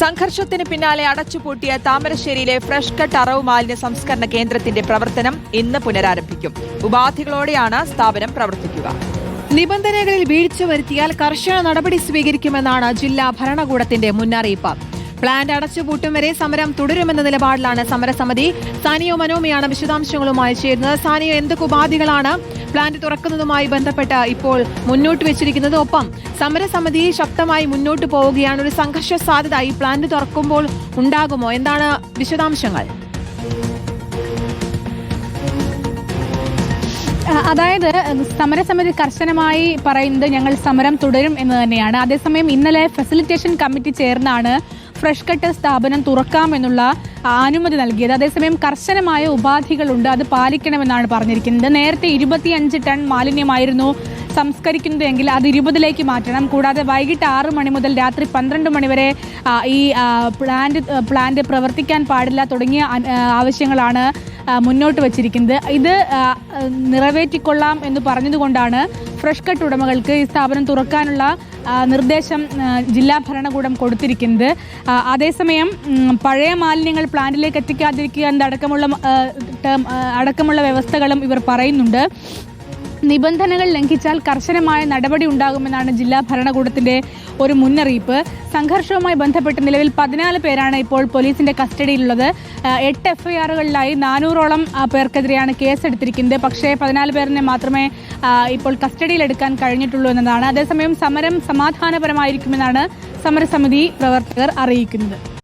സംഘർഷത്തിന് പിന്നാലെ അടച്ചുപൂട്ടിയ താമരശ്ശേരിയിലെ fresh cut അറവ് മാലിന്യ സംസ്കരണ കേന്ദ്രത്തിന്റെ പ്രവർത്തനം ഇന്ന് പുനരാരംഭിക്കും. ഉപാധികളോടെയാണ് സ്ഥാപനം പ്രവർത്തിക്കുക. നിബന്ധനകളിൽ വീഴ്ച വരുത്തിയാൽ കർശന നടപടി സ്വീകരിക്കുമെന്നാണ് ജില്ലാ ഭരണകൂടത്തിന്റെ മുന്നറിയിപ്പ്. പ്ലാന്റ് അടച്ചുപൂട്ടും വരെ സമരം തുടരുമെന്ന നിലപാടിലാണ് സമരസമിതി. സാനിയോ മനോമിയാണ് വിശദാംശങ്ങളുമായി ചേരുന്നത്. സാനിയോ എന്തൊക്കെ ഉപാധികളാണ് പ്ലാന്റ് തുറക്കുന്നതുമായി ബന്ധപ്പെട്ട് ഇപ്പോൾ മുന്നോട്ട് വെച്ചിരിക്കുന്നത്? ഒപ്പം സമരസമിതി ശക്തമായി മുന്നോട്ട് പോവുകയാണ്. ഒരു സംഘർഷ സാധ്യത ഈ പ്ലാന്റ് തുറക്കുമ്പോൾ ഉണ്ടാകുമോ? എന്താണ് വിശദാംശങ്ങൾ? അതായത് സമരസമിതി കർശനമായി പറയുന്നത് ഞങ്ങൾ സമരം തുടരും എന്ന് തന്നെയാണ്. അതേസമയം ഇന്നലെ ഫെസിലിറ്റേഷൻ കമ്മിറ്റി ചേർന്നാണ് ഫ്രഷ് കട്ട് സ്ഥാപനം തുറക്കാമെന്നുള്ള അനുമതി നൽകിയത്. അതേസമയം കർശനമായ ഉപാധികളുണ്ട്. അത് പാലിക്കണമെന്നാണ് പറഞ്ഞിരിക്കുന്നത്. നേരത്തെ ഇരുപത്തിയഞ്ച് ടൺ മാലിന്യമായിരുന്നു സംസ്കരിക്കുന്നതെങ്കിൽ അത് ഇരുപതിലേക്ക് മാറ്റണം. കൂടാതെ വൈകിട്ട് ആറ് മണി മുതൽ രാത്രി പന്ത്രണ്ട് മണി വരെ ഈ പ്ലാന്റ് പ്ലാന്റ് പ്രവർത്തിക്കാൻ പാടില്ല തുടങ്ങിയ ആവശ്യങ്ങളാണ് മുന്നോട്ട് വച്ചിരിക്കുന്നത്. ഇത് നിറവേറ്റിക്കൊള്ളാം എന്ന് പറഞ്ഞതുകൊണ്ടാണ് ഫ്രഷ് കട്ട് ഉടമകൾക്ക് ഈ സ്ഥാപനം തുറക്കാനുള്ള നിർദ്ദേശം ജില്ലാ ഭരണകൂടം കൊടുത്തിരിക്കുന്നത്. അതേസമയം പഴയ മാലിന്യങ്ങൾ പ്ലാന്റിലേക്ക് എത്തിക്കാതിരിക്കുക എന്നടക്കമുള്ള അടക്കമുള്ള വ്യവസ്ഥകളും ഇവർ പറയുന്നുണ്ട്. നിബന്ധനകൾ ലംഘിച്ചാൽ കർശനമായ നടപടി ഉണ്ടാകുമെന്നാണ് ജില്ലാ ഭരണകൂടത്തിന്റെ ഒരു മുന്നറിയിപ്പ്. സംഘർഷവുമായി ബന്ധപ്പെട്ട് നിലവിൽ പതിനാല് പേരാണ് ഇപ്പോൾ പോലീസിന്റെ കസ്റ്റഡിയിലുള്ളത്. എട്ട് എഫ്ഐആറുകളിലായി നാനൂറോളം പേർക്കെതിരെയാണ് കേസെടുത്തിരിക്കുന്നത്. പക്ഷേ പതിനാല് പേരിനെ മാത്രമേ ഇപ്പോൾ കസ്റ്റഡിയിലെടുക്കാൻ കഴിഞ്ഞിട്ടുള്ളൂ എന്നതാണ്. അതേസമയം സമരം സമാധാനപരമായിരിക്കുമെന്നാണ് സമരസമിതി പ്രവർത്തകർ അറിയിക്കുന്നത്.